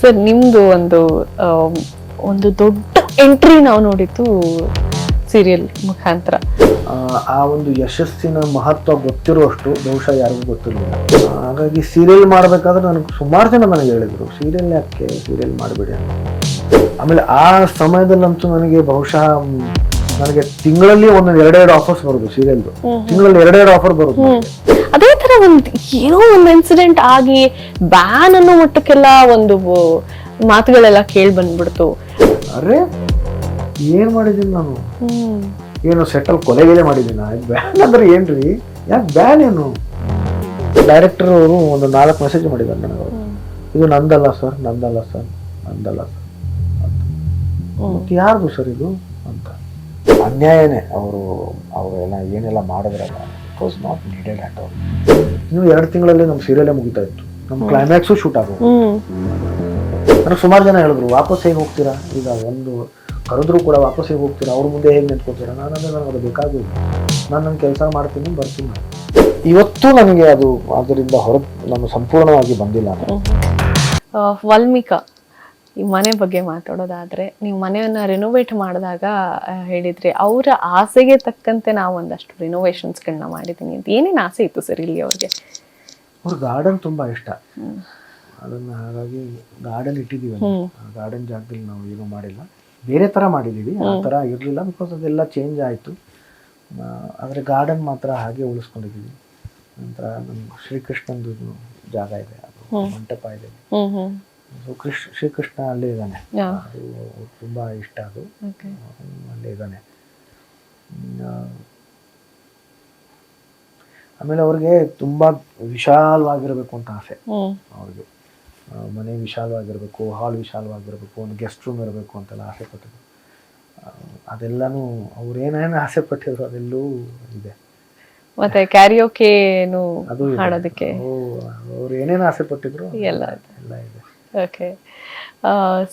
Sir ನಿಮ್ದು ಒಂದು ಒಂದು ದೊಡ್ಡ ಎಂಟ್ರಿ ನಾವು ನೋಡಿದ್ದು ಸೀರಿಯಲ್ ಮುಖಾಂತರ. ಆ, ಒಂದು ಯಶಸ್ಸಿನ ಮಹತ್ವ ಗೊತ್ತಿರುವಷ್ಟು ಬಹುಶಃ ಯಾರಿಗೂ ಗೊತ್ತಿರಲಿಲ್ಲ. ಹಾಗಾಗಿ ಸೀರಿಯಲ್ ಮಾಡಬೇಕಾದ್ರೆ ನನಗೆ ಸುಮಾರು ಜನ ನನಗೆ ಹೇಳಿದರು ಸೀರಿಯಲ್ ಯಾಕೆ ಸೀರಿಯಲ್ ಮಾಡಬೇಡಿ ಅಂತ. ಆಮೇಲೆ ಆ ಸಮಯದಲ್ಲಂತೂ ನನಗೆ ಬಹುಶಃ ನನಗೆ ತಿಂಗಳಲ್ಲಿ ಒಂದೊಂದು ಎರಡೆರಡು ಆಫರ್ಸ್ ಬರುದು ಸೀರಿಯಲ್ದು ತಿಂಗಳಲ್ಲಿ ಎರಡೆರಡು ಆಫರ್ ಬರೋದು ಅದೇ ತರ ಒಂದು ಏನೋ ಒಂದು ಇನ್ಸಿಡೆಂಟ್ ಆಗಿ ಬ್ಯಾನ್ ಅನ್ನೋ ಮಟ್ಟಕ್ಕೆಲ್ಲ ಒಂದು ಮಾತುಗಳೆಲ್ಲ ಕೇಳಿ ಬಂದ್ಬಿಡ್ತು. ಅರೆ ಏನು ಮಾಡಿದ್ದೀನಿ ನಾನು? ಏನು ಸೆಟಲ್ ಕೊಲೆಗೆಲೆ ಮಾಡಿದೀನ ಬ್ಯಾನ್ ಅಂದ್ರೆ ಏನ್ರಿ? ಯಾಕೆ ಬ್ಯಾನ್ ಏನು? ಡೈರೆಕ್ಟರ್ ಅವರು ಒಂದು ನಾಲ್ಕು ಮೆಸೇಜ್ ಮಾಡಿದ್ದಾರೆ ನನಗೆ ಇದು ನಂದಲ್ಲ ಸರ್ ನಂದಲ್ಲ ಸರ್ ನಂದಲ್ಲ ಸರ್ ಯಾರ್ದು ಸರ್ ಇದು ಅಂತ. ಅನ್ಯಾಯನೇ ಅವರು ಅವರೆಲ್ಲ ಏನೆಲ್ಲ ಮಾಡಿದ್ರಲ್ಲ it was not needed at all ಇನ್ನು ಎರಡು ತಿಂಗಳಲ್ಲಿ ನಮ್ಮ ಸೀರಿಯಲೇ ಮುಗಿತಾ ಇತ್ತು. ನಮ್ಮ ಕ್ಲೈಮ್ಯಾಕ್ಸು ಶೂಟ್ ಆಗೋದು. ನನಗೆ ಸುಮಾರು ಜನ ಹೇಳಿದ್ರು ವಾಪಸ್ ಹೇಗೆ ಹೋಗ್ತೀರಾ? ಈಗ ಒಂದು ಕರೆದ್ರು ಕೂಡ ವಾಪಸ್ ಹೇಗೆ ಹೋಗ್ತೀರಾ? ಅವ್ರ ಮುಂದೆ ಹೇಗೆ ನಿಂತ್ಕೋತೀರಾ? ನಾನು ಅಂದರೆ ನನಗೆ ಅದು ಬೇಕಾಗಿಲ್ಲ ನಾನು ನನ್ನ ಕೆಲಸ ಮಾಡ್ತೀನಿ ಬರ್ತೀನಿ. ಇವತ್ತು ನನಗೆ ಅದು ಅದರಿಂದ ಹೊರ ನಾನು ಸಂಪೂರ್ಣವಾಗಿ ಬಂದಿಲ್ಲ. ವಾಲ್ಮೀಕ. ಈ ಮನೆ ಬಗ್ಗೆ ಮಾತಾಡೋದಾದ್ರೆ ನೀವು ಮನೆಯನ್ನ ರಿನೋವೇಟ್ ಮಾಡಿದಾಗ ಹೇಳಿದ್ರೆ ಅವರ ಆಸೆಗೆ ತಕ್ಕಂತೆ ನಾವು ಒಂದಷ್ಟು ರಿನೋವೇಷನ್ಸ್ಗಳನ್ನ ಮಾಡಿದ್ದೀನಿ ಅಂತ. ಏನೇನು ಆಸೆ ಇತ್ತು ಸರ್ ಇಲ್ಲಿ ಅವ್ರಿಗೆ? ಅವ್ರ ಗಾರ್ಡನ್ ತುಂಬ ಇಷ್ಟ. ಅದನ್ನು ಹಾಗಾಗಿ ಗಾರ್ಡನ್ ಇಟ್ಟಿದ್ದೀವಿ ಗಾರ್ಡನ್ ಜಾಗದಲ್ಲಿ ನಾವು ಏನು ಮಾಡಿಲ್ಲ. ಬೇರೆ ಥರ ಮಾಡಿದ್ದೀವಿ. ಆ ಥರ ಇರಲಿಲ್ಲ ಬಿಕಾಸ್ ಅದೆಲ್ಲ ಚೇಂಜ್ ಆಯಿತು. ಆದರೆ ಗಾರ್ಡನ್ ಮಾತ್ರ ಹಾಗೆ ಉಳಿಸ್ಕೊಂಡಿದ್ದೀವಿ. ನಂತರ ನಮ್ಮ ಶ್ರೀಕೃಷ್ಣಂದು ಜಾಗ ಇದೆ. ಅದು ಮಂಟಪ ಇದೆ. ಕೃಷ್ಣ ಶ್ರೀಕೃಷ್ಣ ಅಲ್ಲೇ ಇದ್ದಾನೆ. ತುಂಬ ಇಷ್ಟ ಅದು. ಅಲ್ಲೇ ಇದ್ದಾನೆ. ಆಮೇಲೆ ಅವ್ರಿಗೆ ತುಂಬ ವಿಶಾಲವಾಗಿರಬೇಕು ಅಂತ ಆಸೆ. ಅವ್ರಿಗೆ. ಮನೆ ವಿಶಾಲವಾಗಿರಬೇಕು ಹಾಲ್ ವಿಶಾಲವಾಗಿರಬೇಕು ಒಂದು ಗೆಸ್ಟ್ ರೂಮ್ ಇರಬೇಕು ಅಂತೆಲ್ಲ ಆಸೆ ಪಟ್ಟಿದ್ರು. ಅದೆಲ್ಲಾನು ಅವ್ರು ಏನೇನು ಆಸೆ ಪಟ್ಟಿದ್ರು ಅದೆಲ್ಲೂ ಇದೆ. ಮತ್ತೆ ಕ್ಯಾರಿಯೋಕೆ ಅದು. ಹಾಡೋದಕ್ಕೆ. ಅವ್ರು- ಏನೇನು ಆಸೆ ಪಟ್ಟಿದ್ರು ಎಲ್ಲ. ಎಲ್ಲ ಇದೆ. ಓಕೆ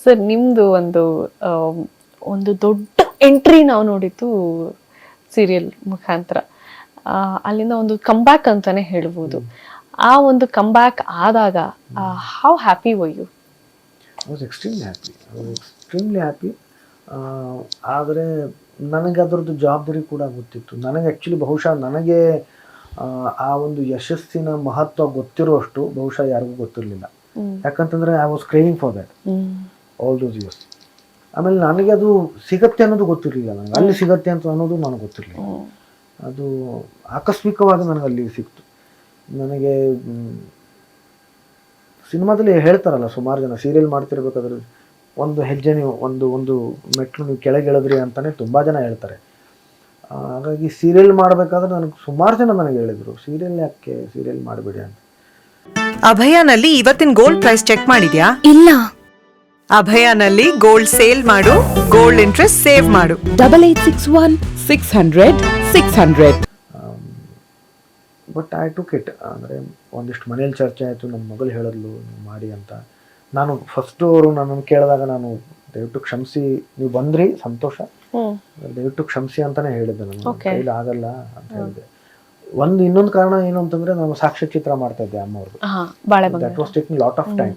ಸರ್ ನಿಮ್ಮದು ಒಂದು ಒಂದು ದೊಡ್ಡ ಎಂಟ್ರಿ ನಾವು ನೋಡಿದ್ದು ಸೀರಿಯಲ್ ಮುಖಾಂತರ. ಅಲ್ಲಿಂದ ಒಂದು ಕಂಬ್ಯಾಕ್ ಅಂತಾನೆ ಹೇಳ್ಬೋದು. ಆ ಒಂದು ಕಂಬ್ಯಾಕ್ ಆದಾಗ how happy why you was extremely happy extremely happy ಆದರೆ ನನಗೆ ಅದರದ್ದು ಜವಾಬ್ದಾರಿ ಕೂಡ ಗೊತ್ತಿತ್ತು. ನನಗೆ ಆ್ಯಕ್ಚುಲಿ ಬಹುಶಃ ನನಗೆ ಆ ಒಂದು ಯಶಸ್ಸಿನ ಮಹತ್ವ ಗೊತ್ತಿರುವಷ್ಟು ಬಹುಶಃ ಯಾರಿಗೂ ಗೊತ್ತಿರಲಿಲ್ಲ. ಯಾಕಂತಂದರೆ I was craving for that all those years ಆಮೇಲೆ ನನಗೆ ಅದು ಸಿಗತ್ತೆ ಅನ್ನೋದು ಗೊತ್ತಿರಲಿಲ್ಲ ನನಗೆ ಅಲ್ಲಿ ಸಿಗತ್ತೆ ಅಂತ ಅನ್ನೋದು ನನಗೆ ಗೊತ್ತಿರಲಿಲ್ಲ. ಅದು ಆಕಸ್ಮಿಕವಾಗಿ ನನಗೆ ಅಲ್ಲಿ ಸಿಕ್ತು. ನನಗೆ ಸಿನಿಮಾದಲ್ಲಿ ಹೇಳ್ತಾರಲ್ಲ ಸುಮಾರು ಜನ ಸೀರಿಯಲ್ ಮಾಡ್ತಿರ್ಬೇಕಾದ್ರೆ ಒಂದು ಹೆಜ್ಜೆ ನೀವು ಒಂದು ಒಂದು ಮೆಟ್ಲು ನೀವು ಕೆಳಗೆ ಇಳಿದ್ರಿ ಅಂತಾನೆ ತುಂಬ ಜನ ಹೇಳ್ತಾರೆ. ಹಾಗಾಗಿ ಸೀರಿಯಲ್ ಮಾಡಬೇಕಾದ್ರೆ ನನಗೆ ಸುಮಾರು ಜನ ನನಗೆ ಹೇಳಿದರು ಸೀರಿಯಲ್ ಯಾಕೆ ಸೀರಿಯಲ್ ಮಾಡಬೇಡಿ ಅಂತ. ಅಭಯನಲ್ಲಿ ಇವತ್ತಿನ ಗೋಲ್ಡ್ ಪ್ರೈಸ್ ಚೆಕ್ ಮಾಡಿದ್ಯಾ? ಇಲ್ಲ. ಅಭಯನಲ್ಲಿ ಗೋಲ್ಡ್ ಸೇಲ್ ಮಾಡು ಗೋಲ್ಡ್ ಇಂಟ್ರೆಸ್ಟ್ ಸೇವ್ ಮಾಡು. Double eight six one six hundred six hundred but I took it ಅಂದರೆ ಒಂದಿಷ್ಟು ಮನೇಲಿ ಚರ್ಚೆ ಆಯಿತು ನನ್ನ ಮಗಳು ಹೇಳಿದ್ಲು ನೀವು ಮಾಡಿ ಅಂತ. ನಾನು ಫಸ್ಟು ಅವರು ನನ್ನನ್ನು ಕೇಳಿದಾಗ ನಾನು ದಯವಿಟ್ಟು ಕ್ಷಮಿಸಿ ನೀವು ಬಂದ್ರಿ ಸಂತೋಷ. ಹ್ಮ್. ದಯವಿಟ್ಟು ಕ್ಷಮಿಸಿ ಅಂತಾನೆ ಹೇಳಿದ್ದೆ ನಾನು. ಕೈಲಿ ಆಗಲ್ಲ ಅಂತ ಹೇಳಿದೆ ಒಂದು ಇನ್ನೊಂದು ಕಾರಣ ಏನು ಅಂತಂದ್ರೆ ನಾನು ಸಾಕ್ಷ್ಯಚಿತ್ರ ಮಾಡ್ತಾ ಇದ್ದೆ ಅಮ್ಮ ಅವ್ರದ್ದು ಹಾ ಬಾಳೆ that was taking lot of time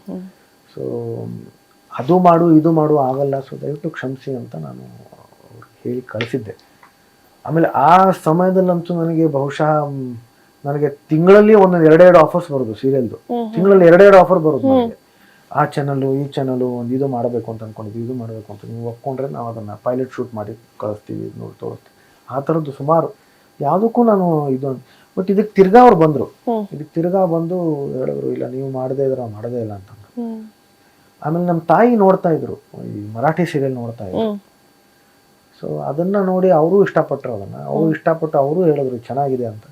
so ಅದು ಮಾಡು ಇದು ಮಾಡು ಆಗಲ್ಲ. ಸೊ ದಯವಿಟ್ಟು ಕ್ಷಮಿಸಿ ಅಂತ ನಾನು ಹೇಳಿ ಕಳಿಸಿದ್ದೆ. ಆಮೇಲೆ ಆ ಸಮಯದಲ್ಲಂತೂ ನನಗೆ ಬಹುಶಃ ನನಗೆ ತಿಂಗಳಲ್ಲಿ ಒಂದೊಂದು ಎರಡೆರಡು ಆಫರ್ಸ್ ಬರೋದು ಸೀರಿಯಲ್ದು. ತಿಂಗಳಲ್ಲಿ ಎರಡೆರಡು ಆಫರ್ ಬರೋದು ನನಗೆ. ಆ ಚಾನಲ್ಲು ಈ ಚಾನಲ್ಲು ಒಂದು ಇದು ಮಾಡಬೇಕು ಅಂತ ಅನ್ಕೊಂಡಿದ್ವಿ ಇದು ಮಾಡಬೇಕು ಅಂತ. ನೀವು ಒಪ್ಕೊಂಡ್ರೆ ನಾವು ಅದನ್ನು ಪೈಲಟ್ ಶೂಟ್ ಮಾಡಿ ಕಳಿಸ್ತೀವಿ ನೋಡಿ ತೋರಿಸ್ತೀವಿ. ಆ ಥರದ್ದು ಸುಮಾರು. ಯಾವುದಕ್ಕೂ ನಾನು ಇದು ಬಟ್ ಇದಕ್ಕೆ ತಿರ್ಗಾ ಅವ್ರು ಬಂದರು. ಇದಕ್ಕೆ ತಿರ್ಗಾ ಬಂದು ಹೇಳಿದ್ರು ಇಲ್ಲ ನೀವು ಮಾಡದೇ ಇದ್ರೆ ಮಾಡದೇ ಮಾಡೋದೇ ಇಲ್ಲ ಅಂತಂದ್ರು ಆಮೇಲೆ ನಮ್ಮ ತಾಯಿ ನೋಡ್ತಾ ಇದ್ರು ಈ ಮರಾಠಿ ಸೀರಿಯಲ್ ನೋಡ್ತಾ ಇದ್ರು. ಸೊ ಅದನ್ನು ನೋಡಿ ಅವರು ಇಷ್ಟಪಟ್ಟರು ಅದನ್ನು. ಅವರು ಇಷ್ಟಪಟ್ಟು ಅವರು ಹೇಳಿದ್ರು ಚೆನ್ನಾಗಿದೆ ಅಂತ.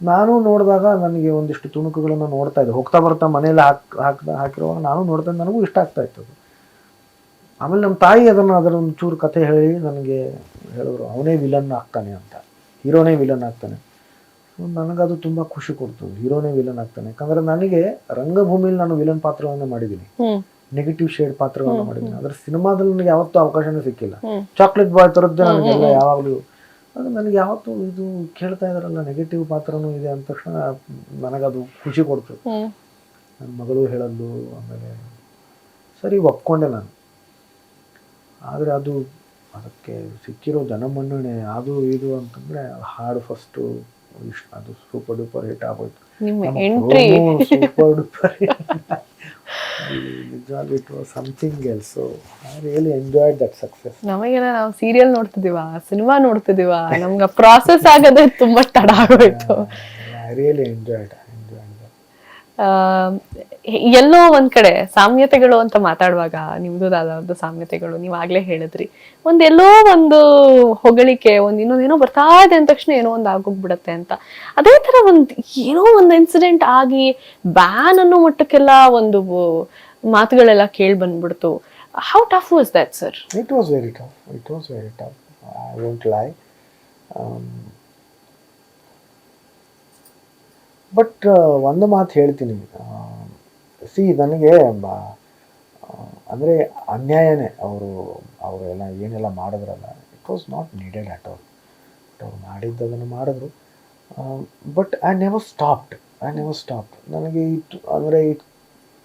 ನಾನು ನೋಡಿದಾಗ ನನಗೆ ಒಂದಿಷ್ಟು ತುಣುಕುಗಳನ್ನು ನೋಡ್ತಾ ಇದ್ದೆ. ಹೋಗ್ತಾ ಬರ್ತಾ ಮನೆಯಲ್ಲಿ ಹಾಕ್ ಹಾಕ್ ಹಾಕಿರುವಾಗ ನಾನು ನೋಡ್ತಾ ಇದ್ದೆ, ನನಗೂ ಇಷ್ಟ ಆಗ್ತಾ ಇತ್ತು ಅದು. ಆಮೇಲೆ ನಮ್ಮ ತಾಯಿ ಅದನ್ನು ಅದರ ಒಂದು ಚೂರು ಕತೆ ಹೇಳಿ ನನಗೆ ಹೇಳಿದ್ರು ಅವನೇ ವಿಲನ್ ಆಗ್ತಾನೆ ಅಂತ. ಹೀರೋನೇ ವಿಲನ್ ಆಗ್ತಾನೆ. ಸೊ ನನಗದು ತುಂಬ ಖುಷಿ ಕೊಡ್ತು. ಹೀರೋನೇ ವಿಲನ್ ಆಗ್ತಾನೆ. ಯಾಕಂದ್ರೆ ನನಗೆ ರಂಗಭೂಮಿಯಲ್ಲಿ ನಾನು ವಿಲನ್ ಪಾತ್ರವನ್ನು ಮಾಡಿದ್ದೀನಿ. ನೆಗೆಟಿವ್ ಶೇಡ್ ಪಾತ್ರಗಳನ್ನ ಮಾಡಿದ್ದೀನಿ. ಆದ್ರೆ ಸಿನಿಮಾದಲ್ಲಿ ನನಗೆ ಯಾವತ್ತೂ ಅವಕಾಶನೇ ಸಿಕ್ಕಿಲ್ಲ. ಚಾಕ್ಲೇಟ್ ಬಾಯ್ ಥರದ್ದೇ ನನಗೆಲ್ಲ ಯಾವಾಗಲೂ ಅದು ನನಗೆ ಯಾವತ್ತೂ ಇದು ಕೇಳ್ತಾ ಇದಾರಲ್ಲ ನೆಗೆಟಿವ್ ಪಾತ್ರನೂ ಇದೆ ಅಂದ ತಕ್ಷಣ ನನಗದು ಖುಷಿ ಕೊಡ್ತು. ನನ್ನ ಮಗಳು ಹೇಳೋದು ಆಮೇಲೆ ಸರಿ ಒಪ್ಕೊಂಡೆ ನಾನು. ಆದರೆ ಅದು ಅದಕ್ಕೆ ಸಿಕ್ಕಿರೋ ಜನಮನ್ನಣೆ ಅದು ಇದು ಅಂತಂದರೆ ಹಾಡು ಫಸ್ಟು ಇಷ್ಟು. ಅದು ಸೂಪರ್ ಡೂಪರ್ ಹಿಟ್ ಆಗೋಯ್ತು. ಸೂಪರ್ ಡೂಪರ್ ನಿಜವಾಗ್ಲೂ it was something else I really enjoyed that success ನಮಗೆಲ್ಲ ನಾವು ಸೀರಿಯಲ್ ನೋಡ್ತಿದೀವ ಸಿನಿಮಾ ನೋಡ್ತಿದೀವ ನಮ್ಗೆ ಪ್ರಾಸೆಸ್ ಆಗೋದೇ ತುಂಬಾ ತಡ ಆಗೋಯ್ತು. ಐ ರಿಯಲಿ ಎಂಜಾಯ್ಡ್ ಎಲ್ಲೋ ಒಂದ್ ಕಡೆ ಸಾಮ್ಯತೆಗಳು ಅಂತ ಮಾತಾಡುವಾಗ ನಿಮ್ದುದಾದ ಒಂದು ಸಾಮ್ಯತೆಗಳು ನೀವ್ ಆಗ್ಲೇ ಹೇಳಿದ್ರಿ. ಒಂದ್ ಎಲ್ಲೋ ಒಂದು ಹೊಗಳಿಕೆ, ಒಂದ್ ಇನ್ನೊಂದೇನೋ ಬರ್ತಾ ಇದೆ ಅಂದ ತಕ್ಷಣ ಏನೋ ಒಂದ್ ಆಗೋಗ್ಬಿಡತ್ತೆ ಅಂತ. ಅದೇ ತರ ಒಂದ್ ಏನೋ ಒಂದ್ ಇನ್ಸಿಡೆಂಟ್ ಆಗಿ ಬ್ಯಾನ್ ಅನ್ನೋ ಮಟ್ಟಕ್ಕೆಲ್ಲ ಒಂದು ಮಾತುಗಳೆಲ್ಲ ಕೇಳಿ ಬಂದ್ಬಿಡ್ತು. How tough was that sir it was very tough it was very tough I won't but ಒಂದು ಮಾತು ಹೇಳ್ತೀನಿ ಸಿ ನನಗೆ ಅಂದರೆ ಅನ್ಯಾಯನೇ ಅವರು ಅವರೆಲ್ಲ ಏನೆಲ್ಲ ಮಾಡಿದ್ರಲ್ಲ it was not needed at all ಅವ್ರು ಮಾಡಿದ್ದದನ್ನು ಮಾಡಿದ್ರು. But I never stopped I never stopped ನನಗೆ ಇಟ್ ಅಂದರೆ ಇಟ್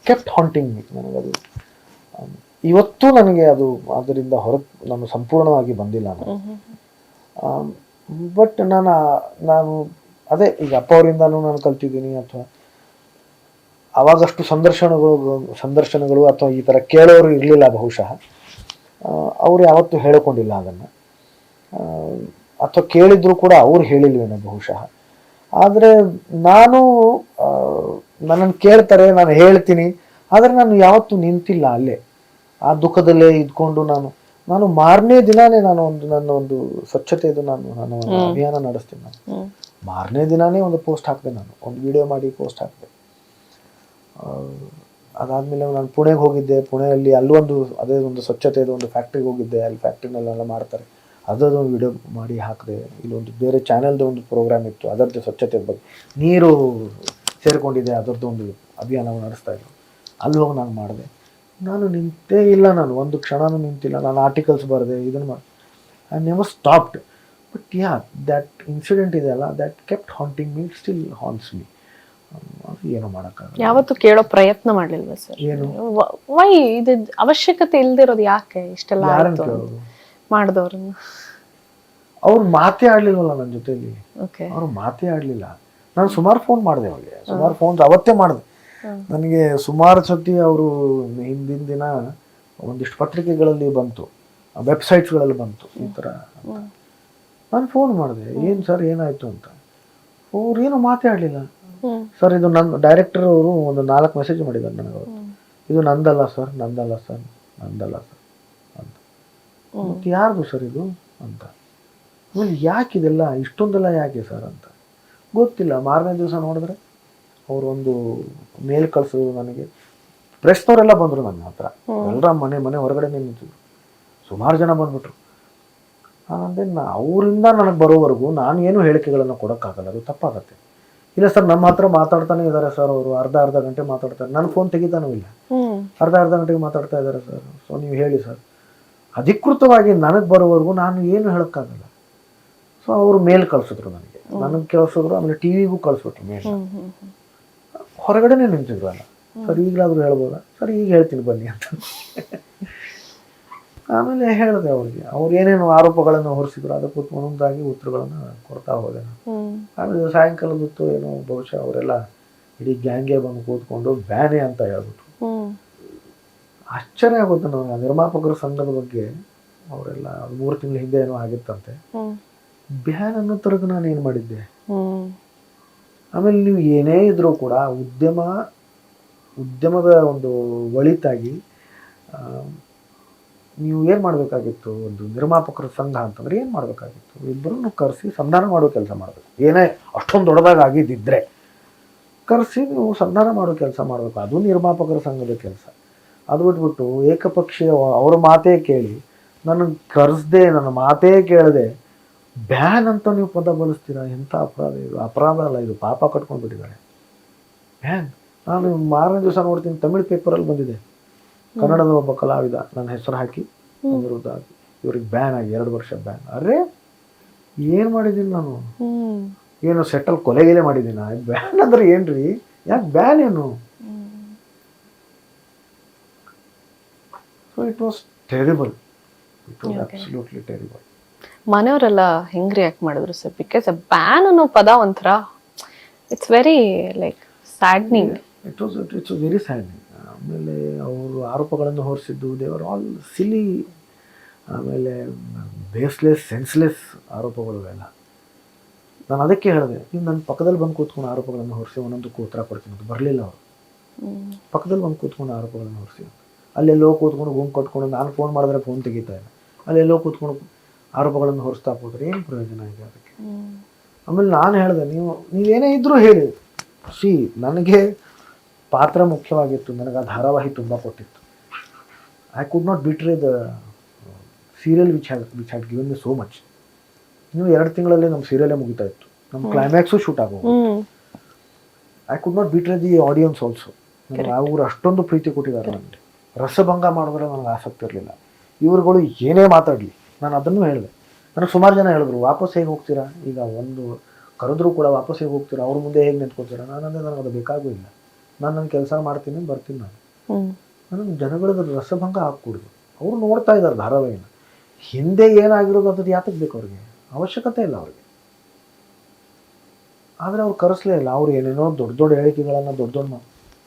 ಕೆಪ್ಟ್ ಹಾಂಟಿಂಗ್ ಮಿ ನನಗದು ಇವತ್ತೂ ನನಗೆ ಅದು ಅದರಿಂದ ಹೊರಗೆ ನಾನು ಸಂಪೂರ್ಣವಾಗಿ ಬಂದಿಲ್ಲ ನಾನು. ಬಟ್ ನಾನು ನಾನು ಅದೇ ಈಗ ಅಪ್ಪ ಅವರಿಂದನೂ ನಾನು ಕಲ್ತಿದ್ದೀನಿ ಅಥವಾ ಅವಾಗಷ್ಟು ಸಂದರ್ಶನಗಳು ಸಂದರ್ಶನಗಳು ಅಥವಾ ಈ ಥರ ಕೇಳೋರು ಇರಲಿಲ್ಲ ಬಹುಶಃ. ಅವರು ಯಾವತ್ತೂ ಹೇಳಿಕೊಂಡಿಲ್ಲ ಅದನ್ನು. ಅಥವಾ ಕೇಳಿದ್ರು ಕೂಡ ಅವ್ರು ಹೇಳಿಲ್ವೇನೋ ಬಹುಶಃ. ಆದರೆ ನಾನು ನನ್ನನ್ನು ಕೇಳ್ತಾರೆ ನಾನು ಹೇಳ್ತೀನಿ ಆದರೆ ನಾನು ಯಾವತ್ತೂ ನಿಂತಿಲ್ಲ ಅಲ್ಲೇ. ಆ ದುಃಖದಲ್ಲೇ ಇದ್ಕೊಂಡು ನಾನು ನಾನು ಮಾರನೇ ದಿನಾನೇ ನಾನು ಒಂದು ನನ್ನ ಒಂದು ಸ್ವಚ್ಛತೆಯದು ನಾನು ನಾನು ಒಂದು ಅಭಿಯಾನ ನಡೆಸ್ತೀನಿ ನಾನು. ಮಾರನೇ ದಿನಾನೇ ಒಂದು ಪೋಸ್ಟ್ ಹಾಕಿದೆ ನಾನು. ಒಂದು ವಿಡಿಯೋ ಮಾಡಿ ಪೋಸ್ಟ್ ಹಾಕಿದೆ. ಅದಾದಮೇಲೆ ನಾನು ಪುಣೆಗೆ ಹೋಗಿದ್ದೆ. ಪುಣೆಯಲ್ಲಿ ಅಲ್ಲೊಂದು ಅದೇ ಒಂದು ಸ್ವಚ್ಛತೆದು ಒಂದು ಫ್ಯಾಕ್ಟ್ರಿಗೆ ಹೋಗಿದ್ದೆ. ಅಲ್ಲಿ ಫ್ಯಾಕ್ಟ್ರಿನಲ್ಲೆಲ್ಲ ಮಾಡ್ತಾರೆ. ಅದರದ್ದು ಒಂದು ವಿಡಿಯೋ ಮಾಡಿ ಹಾಕಿದೆ. ಇಲ್ಲೊಂದು ಬೇರೆ ಚಾನಲ್ದು ಒಂದು ಪ್ರೋಗ್ರಾಮ್ ಇತ್ತು. ಅದರದ್ದು ಸ್ವಚ್ಛತೆ ಬಗ್ಗೆ. ನೀರು ಸೇರಿಕೊಂಡಿದೆ. ಅದರದ್ದು ಒಂದು ಅಭಿಯಾನವನ್ನು ನಡೆಸ್ತಾ ಇದ್ರು. ಅಲ್ಲಿ ಹೋಗಿ ನಾನು ಮಾಡಿದೆ. ನಾನು ನಿಂತೇ ಇಲ್ಲ ನಾನು. ಒಂದು ಕ್ಷಣನೂ ನಿಂತಿಲ್ಲ. ನಾನು ಆರ್ಟಿಕಲ್ಸ್ ಬರೆದೆ. ಇದನ್ನು ಮಾಡಿ I never stopped but yeah that incident ಇದೆಯಲ್ಲ that kept haunting me still haunts me ಏನು ಮಾಡೋಕ್ಕಾಗಲ್ಲ. ಯಾವತ್ತು ಕೇಳೋ ಪ್ರಯತ್ನ ಮಾಡ್ಲಿಲ್ವಾ ಸರ್? ಏನು? ವೈ ಇದು ಅವಶ್ಯಕತೆ ಇಲ್ದಿರೋದು ಯಾಕೆ ಇಷ್ಟೆಲ್ಲ ಯಾರನ್ನು ಆಯ್ತು ಕೇಳೋದು? ಮಾಡಿದವ್ರನ್ನ? ಅವ್ರು ಮಾತೇ ಆಡ್ಲಿಲ್ವಲ್ಲ ನನ್ನ ಜೊತೆಲಿ? ಓಕೆ ಅವ್ರು ಮಾತೇ ಆಡಲಿಲ್ಲ. ನಾನು ಸುಮಾರು ಫೋನ್ ಮಾಡಿದೆ ಅವ್ರಿಗೆ. ಸುಮಾರು ಫೋನ್ಸ್ ಅವತ್ತೇ ಮಾಡಿದೆ. ನನಗೆ ಸುಮಾರು ಸತಿ ಅವರು ಹಿಂದಿನ ದಿನ ಒಂದಿಷ್ಟು ಪತ್ರಿಕೆಗಳಲ್ಲಿ ಬಂತು ವೆಬ್ಸೈಟ್ಸ್ಗಳಲ್ಲಿ ಬಂತು ಈ ಥರ ಅಂತ. ನಾನು ಫೋನ್ ಮಾಡಿದೆ ಏನು ಸರ್ ಏನಾಯಿತು ಅಂತ. ಅವ್ರು ಏನು ಮಾತಾಡಲಿಲ್ಲ. ಸರ್ ಇದು ನನ್ನ ಡೈರೆಕ್ಟರ್ ಅವರು ಒಂದು ನಾಲ್ಕು ಮೆಸೇಜ್ ಮಾಡಿದ್ದಾರೆ ನನಗೆ ಅವತ್ತು. ಇದು ನಂದಲ್ಲ ಸರ್ ನಂದಲ್ಲ ಸರ್ ನಂದಲ್ಲ ಸರ್ ಅಂತ. ಮತ್ತೆ ಯಾರ್ದು ಸರ್ ಇದು ಅಂತ. ಆಮೇಲೆ ಯಾಕೆ ಇದೆಲ್ಲ ಇಷ್ಟೊಂದೆಲ್ಲ ಯಾಕೆ ಸರ್ ಅಂತ. ಗೊತ್ತಿಲ್ಲ ಮಾರನೇ ದಿವಸ ನೋಡಿದ್ರೆ ಅವರು ಒಂದು ಮೇಲ್ ಕಳಿಸೋದು ನನಗೆ. ಪ್ರೆಸ್ನವರೆಲ್ಲ ಬಂದರು ನನ್ನ ಹತ್ರ. ಎಲ್ಲರ ಮನೆ ಮನೆ ಹೊರಗಡೆ ನಿಂತಿದ್ರು. ಸುಮಾರು ಜನ ಬಂದ್ಬಿಟ್ರು. ನಾನಂದೆ ನಾ ಅವರಿಂದ ನನಗೆ ಬರೋವರೆಗೂ ನಾನು ಏನು ಹೇಳಿಕೆಗಳನ್ನು ಕೊಡೋಕ್ಕಾಗಲ್ಲ ಅದು ತಪ್ಪಾಗತ್ತೆ. ಇಲ್ಲ ಸರ್ ನಮ್ಮ ಹತ್ರ ಮಾತಾಡ್ತಾನೆ ಇದ್ದಾರೆ ಸರ್ ಅವರು ಅರ್ಧ ಅರ್ಧ ಗಂಟೆ ಮಾತಾಡ್ತಾರೆ. ನನ್ನ ಫೋನ್ ತೆಗಿತಾನೂ ಇಲ್ಲ. ಅರ್ಧ ಅರ್ಧ ಗಂಟೆಗೆ ಮಾತಾಡ್ತಾ ಇದ್ದಾರೆ ಸರ್. ಸೊ ನೀವು ಹೇಳಿ ಸರ್. ಅಧಿಕೃತವಾಗಿ ನನಗೆ ಬರೋವರೆಗೂ ನಾನು ಏನು ಹೇಳೋಕ್ಕಾಗಲ್ಲ. ಸೊ ಅವರು ಮೇಲ್ ಕಳಿಸಿದ್ರು ನನಗೆ. ನನಗೆ ಕಳಿಸಿದ್ರು ಆಮೇಲೆ ಟಿ ವಿಗೂ ಕಳಿಸ್ಬಿಟ್ರು ಮೇಲ್. ಹೊರಗಡೆನೇ ನಿಂತಿದ್ರು ಅಲ್ಲ. ಸರ್ ಈಗಲಾದರೂ ಹೇಳ್ಬೋದಾ? ಸರ್ ಈಗ ಹೇಳ್ತೀನಿ ಬನ್ನಿ ಅಂತ. ಆಮೇಲೆ ಹೇಳಿದೆ ಅವ್ರಿಗೆ ಅವ್ರು ಏನೇನು ಆರೋಪಗಳನ್ನು ಹೊರಿಸಿದ್ರು ಅದಕ್ಕೆ ಒಂದೊಂದಾಗಿ ಉತ್ತರಗಳನ್ನು ಕೊಡ್ತಾ ಹೋದೆ ನಾನು. ಆಮೇಲೆ ಸಾಯಂಕಾಲದ ಹೊತ್ತು ಏನೋ ಬಹುಶಃ ಅವರೆಲ್ಲ ಇಡೀ ಗ್ಯಾಂಗೆ ಬಂದು ಕೂತ್ಕೊಂಡು ಬ್ಯಾನೆ ಅಂತ ಹೇಳ್ಬಿಟ್ರು. ಆಶ್ಚರ್ಯ ಆಗುತ್ತೆ ನನಗೆ ಆ ನಿರ್ಮಾಪಕರ ಸಂಘದ ಬಗ್ಗೆ ಅವರೆಲ್ಲ ಮೂರು ತಿಂಗಳ ಹಿಂದೆ ಏನೋ ಆಗಿತ್ತಂತೆ. ಬ್ಯಾನ್ ಅನ್ನೋ ತರಕ ನಾನು ಏನು ಮಾಡಿದ್ದೆ? ಆಮೇಲೆ ನೀವು ಏನೇ ಇದ್ರೂ ಕೂಡ ಉದ್ಯಮ ಉದ್ಯಮದ ಒಂದು ಒಳಿತಾಗಿ ನೀವು ಏನು ಮಾಡಬೇಕಾಗಿತ್ತು? ಒಂದು ನಿರ್ಮಾಪಕರ ಸಂಘ ಅಂತಂದ್ರೆ ಏನು ಮಾಡಬೇಕಾಗಿತ್ತು? ಇಬ್ಬರನ್ನು ಕರೆಸಿ ಸಂಧಾನ ಮಾಡೋ ಕೆಲಸ ಮಾಡಬೇಕು. ಏನೇ ಅಷ್ಟೊಂದು ದೊಡ್ಡದಾಗಿ ಆಗಿದ್ದಿದ್ದರೆ ಕರೆಸಿ ನೀವು ಸಂಧಾನ ಮಾಡೋ ಕೆಲಸ ಮಾಡಬೇಕು. ಅದು ನಿರ್ಮಾಪಕರ ಸಂಘದ ಕೆಲಸ. ಅದು ಬಿಟ್ಬಿಟ್ಟು ಏಕಪಕ್ಷೀಯ ಅವ್ರ ಮಾತೇ ಕೇಳಿ ನನಗೆ ಕರೆಸ್ದೆ, ನನ್ನ ಮಾತೇ ಕೇಳದೆ, ಬ್ಯಾನ್ ಅಂತ ನೀವು ಪದ ಬಳಸ್ತೀರಾ? ಎಂಥ ಅಪರಾಧ ಇದು? ಅಪರಾಧ ಅಲ್ಲ ಇದು, ಪಾಪ ಕಟ್ಕೊಂಡ್ಬಿಟ್ಟಿದ್ದಾರೆ ಬ್ಯಾನ್, ನಾನು ಮಾರನೇ ದಿವಸ ನೋಡ್ತೀನಿ, ತಮಿಳ್ ಪೇಪರಲ್ಲಿ ಬಂದಿದೆ. ಕನ್ನಡದ ಒಬ್ಬ ಕಲಾವಿದ ನನ್ನ ಹೆಸರು ಹಾಕಿ ವಿರುದ್ಧ ಹಾಕಿ ಇವ್ರಿಗೆ ಬ್ಯಾನ್ ಆಗಿ ಎರಡು ವರ್ಷ ಬ್ಯಾನ್ ಅರೆ ಏನು ಮಾಡಿದ್ದೀನಿ ನಾನು? ಏನು ಸೆಟಲ್ ಕೊಲೆಗೆಲೆ ಮಾಡಿದ್ದೀನ? ಬ್ಯಾನ್ ಅಂದ್ರೆ ಏನ್ರಿ? ಯಾಕೆ ಬ್ಯಾನ್ ಏನು? So it was terrible it was absolutely terrible ಮನೆಯವರೆಲ್ಲ ಹೆಂಗ್ ರಿಯಾಕ್ಟ್ ಮಾಡಿದ್ರು ಸರ್ ಬಿಕಾಸ್ ಬ್ಯಾನ್ ಅನ್ನೋ ಪದ ಒಂಥರ it's very like saddening it was it's very sad ಆಮೇಲೆ ಅವರು ಆರೋಪಗಳನ್ನು ಹೊರಿಸಿದ್ದು ದೇವರ್ ಆಲ್ ಸಿಲಿ ಆಮೇಲೆ ಬೇಸ್ಲೆಸ್ ಸೆನ್ಸ್ಲೆಸ್ ಆರೋಪಗಳು ಎಲ್ಲ ನಾನು ಅದಕ್ಕೆ ಹೇಳಿದೆ ನೀವು ನನ್ನ ಪಕ್ಕದಲ್ಲಿ ಬಂದು ಕೂತ್ಕೊಂಡು ಆರೋಪಗಳನ್ನು ಹೊರಿಸಿ ಒಂದೊಂದಕ್ಕೂ ಉತ್ತರ ಕೊಡ್ತೀನಿ ಅದು ಬರಲಿಲ್ಲ ಅವರು. ಪಕ್ಕದಲ್ಲಿ ಬಂದು ಕೂತ್ಕೊಂಡು ಆರೋಪಗಳನ್ನು ಹೊರಿಸಿ ಅಲ್ಲೆಲ್ಲೋ ಕೂತ್ಕೊಂಡು ಗುಂಪು ಕಟ್ಕೊಂಡು ನಾನು ಫೋನ್ ಮಾಡಿದ್ರೆ ಫೋನ್ ತೆಗಿತಾ ಇಲ್ಲ. ಅಲ್ಲೆಲ್ಲೋ ಕೂತ್ಕೊಂಡು ಆರೋಪಗಳನ್ನು ಹೊರಿಸ್ತಾ ಹೋದ್ರೆ ಏನು ಪ್ರಯೋಜನ ಇದೆ ಅದಕ್ಕೆ? ಆಮೇಲೆ ನಾನು ಹೇಳಿದೆ ನೀವು ನೀವೇನೇ ಇದ್ರೂ ಹೇಳಿ. ಸಿ ನನಗೆ ಪಾತ್ರ ಮುಖ್ಯವಾಗಿತ್ತು ನನಗೆ ಆ ಧಾರಾವಾಹಿ ತುಂಬ ಕೊಟ್ಟಿತ್ತು. ಐ ಕುಡ್ ನಾಟ್ ಬಿಟ್ರೆ the serial which had which had given me so much ನೀವು ಎರಡು ತಿಂಗಳಲ್ಲಿ ನಮ್ಮ ಸೀರಿಯಲೇ ಮುಗಿತಾ ಇತ್ತು. ನಮ್ಮ ಕ್ಲೈಮ್ಯಾಕ್ಸು ಶೂಟ್ ಆಗೋದು ಐ ಕುಡ್ ನಾಟ್ ಬಿಟ್ರೆ ದಿ ಆಡಿಯನ್ಸ್ ಆಲ್ಸೋ ಅವರು ಅಷ್ಟೊಂದು ಪ್ರೀತಿ ಕೊಟ್ಟಿದ್ದಾರೆ ನನಗೆ. ರಸಭಂಗ ಮಾಡಿದ್ರೆ ನನಗೆ ಆಸಕ್ತಿ ಇರಲಿಲ್ಲ. ಇವರುಗಳು ಏನೇ ಮಾತಾಡಲಿ ನಾನು ಅದನ್ನು ಹೇಳಿದೆ. ನನಗೆ ಸುಮಾರು ಜನ ಹೇಳಿದ್ರು ವಾಪಸ್ ಹೇಗೆ ಹೋಗ್ತೀರಾ? ಈಗ ಒಂದು ಕರೆದ್ರೂ ಕೂಡ ವಾಪಸ್ ಹೇಗೆ ಹೋಗ್ತೀರಾ? ಅವ್ರ ಮುಂದೆ ಹೇಗೆ ನಿಂತ್ಕೊತೀರಾ? ನಾನು ಅಂದರೆ ನನಗೆ ಅದು ಬೇಕಾಗೂ ಇಲ್ಲ. ನಾನು ನನ್ನ ಕೆಲಸ ಮಾಡ್ತೀನಿ ಬರ್ತೀನಿ ನಾನು. ನನಗೆ ಜನಗಳದ್ದು ರಸಭಂಗ ಹಾಕ್ಕೊಡ್ದು ಅವ್ರು ನೋಡ್ತಾ ಇದ್ದಾರೆ ಧಾರಾವಾಹಿನ. ಹಿಂದೆ ಏನಾಗಿರೋದು ಅದ್ರ ಯಾತಕ್ಕೆ ಬೇಕು ಅವ್ರಿಗೆ? ಅವಶ್ಯಕತೆ ಇಲ್ಲ ಅವ್ರಿಗೆ. ಆದರೆ ಅವ್ರು ಕರೆಸಲೇ ಇಲ್ಲ. ಅವ್ರು ಏನೇನೋ ದೊಡ್ಡ ದೊಡ್ಡ ಹೇಳಿಕೆಗಳನ್ನು ದೊಡ್ಡ ದೊಡ್ಡ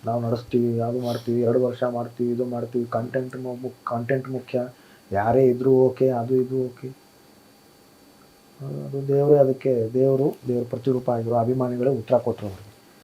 ನಾವು ನಡೆಸ್ತೀವಿ ಅದು ಮಾಡ್ತೀವಿ ಎರಡು ವರ್ಷ ಮಾಡ್ತೀವಿ ಇದು ಮಾಡ್ತೀವಿ ಕಂಟೆಂಟ್ ಕಂಟೆಂಟ್ ಮುಖ್ಯ. ಯಾರೇ ಇದ್ರೂ ಓಕೆ ಅದು ಇದು ಓಕೆ. ಅದು ದೇವರೇ ಅದಕ್ಕೆ ದೇವರು ದೇವ್ರ ಪ್ರತಿರೂಪ ಆಗಿರೋ ಅಭಿಮಾನಿಗಳೇ ಉತ್ತರ ಕೊಟ್ಟರು ಅವ್ರಿಗೆ